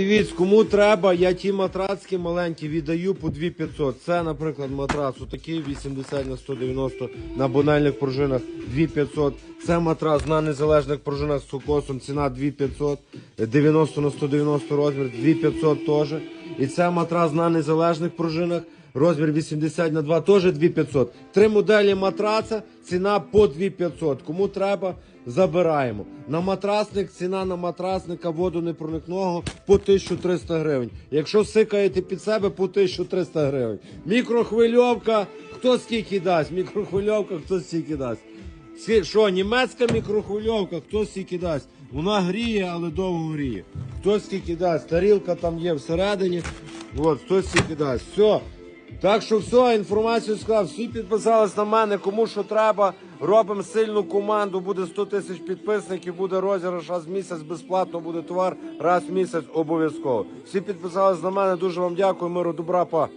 Дивіться, кому треба, я ті матрацки маленькі віддаю по 2500. Це, наприклад, матрац отакий 80 на 190 на банальних пружинах 2500. Це матрас на незалежних пружинах з сукосом, ціна 2500, 90 на 190 розмір, 2500 теж. І це матрас на незалежних пружинах, розмір 80 на 2, теж 2500. Три моделі матраца, ціна по 2500. Кому треба, забираємо. На матрасник ціна на матрасника водонепроникного по 1300 гривень. Якщо сикаєте під себе, по 1300 гривень. Мікрохвильовка, хто скільки дасть? Мікрохвильовка, хто скільки дасть. Що, німецька мікрохвильовка, хто скільки дасть? Вона гріє, але довго гріє. Хто скільки дасть? Тарілка там є всередині. От, хто скільки дасть. Все. Так що все, інформацію сказав, всі підписались на мене, кому що треба. Робимо сильну команду, буде 100 тисяч підписників, буде розіграш раз в місяць, безплатно буде товар, раз в місяць обов'язково. Всі підписались на мене, дуже вам дякую, миру, добра, па.